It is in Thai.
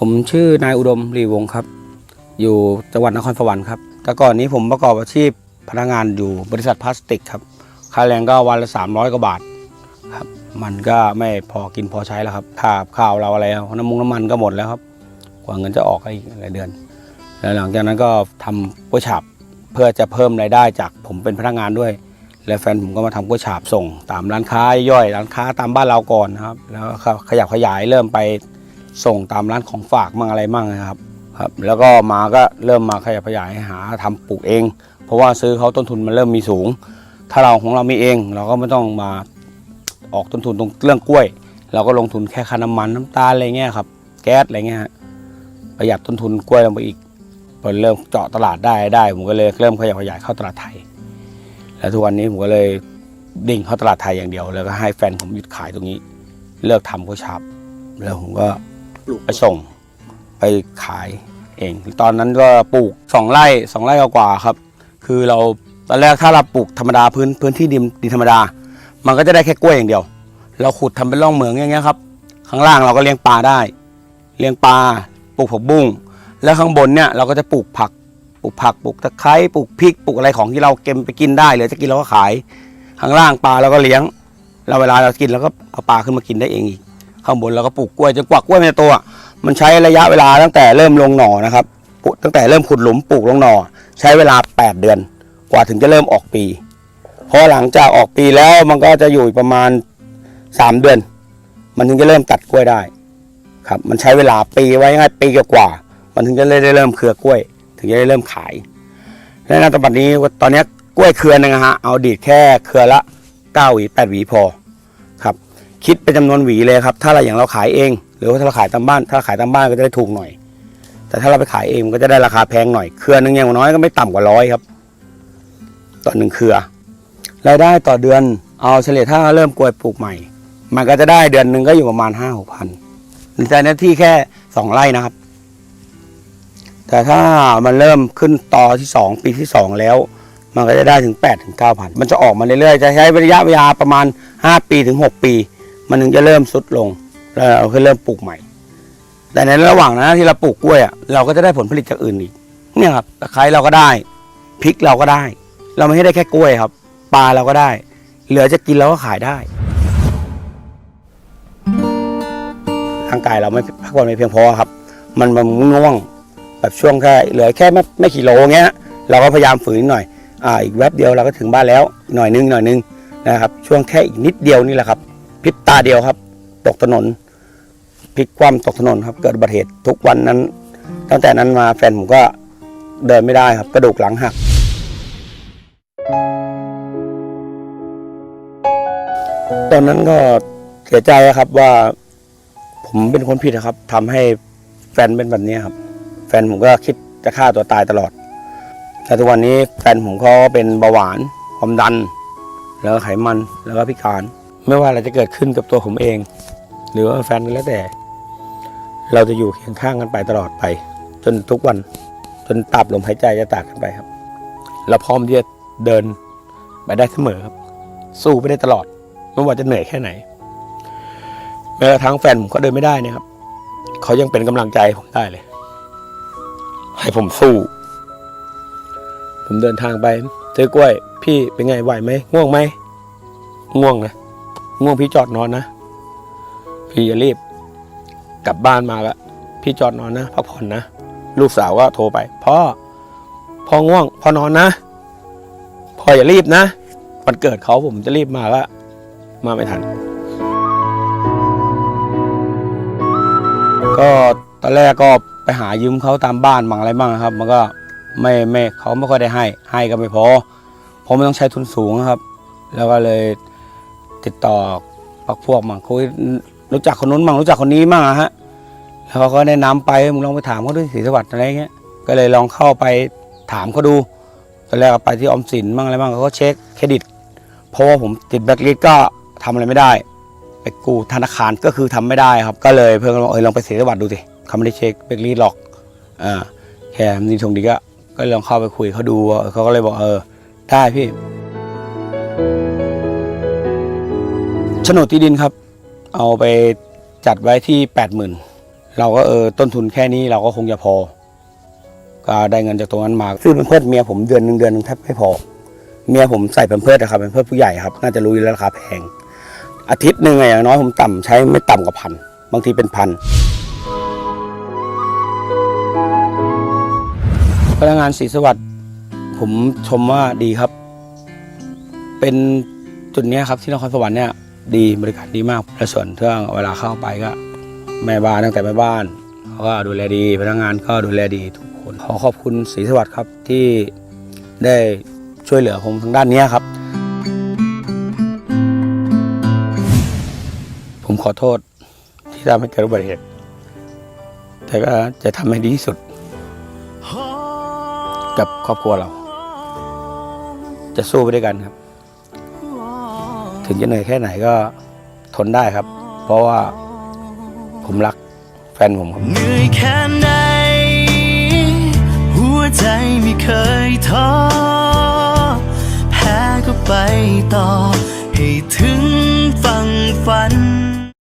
ผมชื่อนายอุดมรีวงศ์ครับ อยู่จังหวัดนครสวรรค์ครับ แต่ก่อนนี้ผมประกอบอาชีพพนักงานอยู่บริษัทพลาสติกครับ ค่าแรงก็วันละ 300 กว่าบาทครับ มันก็ไม่พอกินพอใช้แล้วครับค่าข้าวเราอะไรน้ำมุงน้ำมันก็หมดแล้วครับ กว่าเงินจะออกก็อีกหลายเดือน แล้วหลังจากนั้นก็ทำกล้วยฉาบเพื่อจะเพิ่มรายได้จากผมเป็นพนักงานด้วย แล้วแฟนผมก็มาทำกล้วยฉาบส่ง ตามร้านค้าย่อยร้านค้าตามบ้านเราก่อนนะครับ แล้วขยับขยายเริ่มไป ส่งตามร้านของฝากมั่งอะไรมั่งนะครับครับ แล้วก็มาก็เริ่มมาขยับขยายหาทำปลูกเอง เพราะว่าซื้อเขาต้นทุนมันเริ่มมีสูง ถ้าเราของเรามีเอง เราก็ไม่ต้องมาออกต้นทุนตรงเรื่องกล้วย เราก็ลงทุนแค่ค่าน้ำมันน้ำตาลอะไรเงี้ยครับ แก๊สอะไรเงี้ยฮะประหยัดต้นทุนกล้วยลงไปอีกพอเริ่มเจาะตลาดได้ได้ ผมก็เลยเริ่มขยับขยายเข้าตลาดไทย แล้วทุกวันนี้ผมก็เลยดิ่งเข้าตลาดไทยอย่างเดียว แล้วก็ให้แฟนผมหยุดขายตรงนี้ เลิกทำกล้วยฉาบแล้วผมก็ ไปส่ง ไปขายเอง ตอนนั้นก็ปลูกสองไร่สองไร่กว่าครับ คือเราตอนแรกถ้าเราปลูกธรรมดาพื้นพื้นที่ดินดินธรรมดา มันก็จะได้แค่กล้วยอย่างเดียว เราขุดทำเป็นร่องเหมืองอย่างเงี้ยครับ ข้างล่างเราก็เลี้ยงปลาได้ เลี้ยงปลาปลูกผักบุ้งแล้วข้างบนเนี่ยเราก็จะปลูกผักปลูกผักปลูกตะไคร้ปลูกพริกปลูกอะไรของที่เราเก็บไปกินได้เหลือจะกินเราก็ขาย ข้างล่างปลาเราก็เลี้ยงเราเวลาเรากินเราก็เอาปลาขึ้นมากินได้เองอีก ข้างบนเราก็ปลูกกล้วยจนกว่ากล้วยมันจะโตอะมันใช้ระยะเวลาตั้งแต่เริ่มลงหน่อนะครับตั้งแต่เริ่มขุดหลุมปลูกลงหน่อ ใช้เวลา 8 เดือน กว่าถึงจะเริ่มออกปีพอหลังจากออกปีแล้วมันก็จะอยู่ประมาณ 3 เดือน มันถึงจะเริ่มตัดกล้วยได้ ครับ มันใช้เวลาปีไว้ง่ายปีกว่า มันถึงจะได้เริ่มเครือกล้วย ถึงจะได้เริ่มขายและในปัจจุบันนี้ตอนนี้กล้วยเครือนึงอะฮะเอาดีดแค่เครือละ9หวี8หวีพอครับ คิดเป็นจำนวนหวีเลยครับ ถ้าเราอย่างเราขายเอง หรือว่าถ้าเราขายตามบ้าน ถ้าาขายตามบ้านก็จะได้ถูกหน่อย แต่ถ้าเราไปขายเองมันก็จะได้ราคาแพงหน่อย เครือหนึงอย่างน้อยก็ไม่ต่ำกว่าร้อยครับ ต่อหนึ่งเครือ รายได้ต่อเดือนเอาเฉลี่ยถ้าเริ่มกล้วยปลูกใหม่ มันก็จะได้เดือนหนึ่งก็อยู่ประมาณห้าหกพันแต่หน้าที่แค่สองไร่นะครับ แต่ถ้ามันเริ่มขึ้นต่อที่สองปีที่สองแล้ว มันก็จะได้ถึง8ปดถึงเก้าพันมันจะออกมาเรื่อยๆจะใช้ระยะเวลาประมาณ5ปีถึง6ปี มันถึงจะเริ่มสุดลง แล้วเราก็เริ่มปลูกใหม่ แต่ในระหว่างนั้นที่เราปลูกกล้วยอะเราก็จะได้ผลผลิตจากอื่นอีกเนี่ยครับตะไคร้เราก็ได้พริกเราก็ได้ เราไม่ให้ได้แค่กล้วยครับปลาเราก็ได้ เหลือจะกินเราก็ขายได้ร่างกายเราไม่พักผ่อนไม่เพียงพอครับ มันมันง่วงแบบช่วงแค่เหลือแค่ไม่ไม่กี่โลเงี้ย เราก็พยายามฝืนหน่อยอ่าอีกแวบเดียวเราก็ถึงบ้านแล้วหน่อยนึงหน่อยนึงนะครับ ช่วงแค่อีกนิดเดียวนี่แหละครับ ริบตาเดียวครับ ตกถนนพลิกคว่ำตกถนนครับ เกิดอุบัติเหตุทุกวันนั้น ตั้งแต่นั้นมาแฟนผมก็เดินไม่ได้ครับ กระดูกหลังหัก ตอนนั้นก็เสียใจครับว่า ผมเป็นคนผิดนะครับทำให้แฟนเป็นแบบนี้ครับ แฟนผมก็คิดจะฆ่าตัวตายตลอด แต่ทุกวันนี้แฟนผมเขาเป็นเบาหวานความดัน แล้วไขมันแล้วก็พิการ ไม่ว่าอะไรจะเกิดขึ้นกับตัวผมเอง หรือว่าแฟนก็แล้วแต่ เราจะอยู่เคียงข้างกันไปตลอดไป จนทุกวัน จนตับลมหายใจจะจากกันไปครับ เราพร้อมที่จะเดินไปได้เสมอครับ สู้ไปได้ตลอด ไม่ว่าจะเหนื่อยแค่ไหนแม้กระทั่งแฟนผมก็เดินไม่ได้นี่ครับเขายังเป็นกำลังใจผมได้เลย ให้ผมสู้ ผมเดินทางไปซื้อกล้วย พี่เป็นไงไหวไหมง่วงไหมง่วงนะ ง่วงพี่จอดนอนนะ พี่อย่ารีบ กลับบ้านมาละพี่จอดนอนนะพักผ่อนนะลูกสาวก็โทรไปพ่อพ่อง่วงพ่อนอนนะพ่ออย่ารีบนะวันเกิดเขาผมจะรีบมาก็มาไม่ทัน ก็ตอนแรกก็ไปหายืมเขาตามบ้านบางอะไรบ้างครับ มันก็ไม่ไม่เขาไม่ค่อยได้ให้ ให้ก็ไม่พอเพราะมันต้องใช้ทุนสูงครับ แล้วก็เลย ติดต่อพักพวกมั่งคุยรู้จักคนนู้นมั่งรู้จักคนนี้มั่งอะฮะแล้วเขาก็แนะนำไปมึงลองไปถามเขาด้วยศรีสวัสดิ์อะไรเงี้ยก็เลยลองเข้าไปถามเขาดูตอนแรกไปที่ออมสินมั่งอะไรบ้างเขาก็เช็คเครดิตเพราะว่าผมติดแบล็คลิสก็ทำอะไรไม่ได้ ไปกู้ธนาคารก็คือทำไม่ได้ครับ ก็เลยเพื่อนก็บอกเออลองไปเสียสวัสดิ์ดูสิเขาไม่ได้เช็คเบกลีหรอกอ่าแค่มีทงดีก็ก็ลองเข้าไปคุยเขาดูเขาก็เลยบอกเออได้พี่ ฉนดที่ดินครับ เอาไปจัดไว้ที่แปดหมื่นเราก็เออต้นทุนแค่นี้เราก็คงจะพอ ก็ได้เงินจากตรงนั้นมาซื้อเป็นเพื่อเมียผมเดือนหนึ่งเดือนหนึ่งแทบไม่พอ เมียผมใส่เป็นเพื่อนะครับเป็นเพื่อผู้ใหญ่ครับ น่าจะรู้อยู่แล้วราคาแพงอาทิตย์หนึ่งอย่างน้อยผมต่ำใช้ไม่ต่ำกว่าพันบางทีเป็นพันพนักงานศรีสวัสดิ์ผมชมว่าดีครับ เป็นจุดนี้ครับที่นครสวรรค์เนี่ย ดีบริการดีมากและส่วนเรื่องเวลาเข้าไปก็แม่บ้านตั้งแต่แม่บ้านเขาก็ดูแลดีพนักงานก็ดูแลดีทุกคนขอขอบคุณศรีสวัสดิ์ครับที่ได้ช่วยเหลือผมทางด้านนี้ครับ ผมขอโทษที่ทำให้เกิดอุบัติเหตุแต่ก็จะทำให้ดีที่สุด กับครอบครัวเรา จะสู้ไปด้วยกันครับ ถึงจะเหนื่อยแค่ไหนก็ทนได้ครับ เพราะว่าผมรักแฟนผมครับ เหนื่อยแค่ไหน หัวใจไม่เคยท้อแพ้ก็ไปต่อ ให้ถึงฝั่งฝัน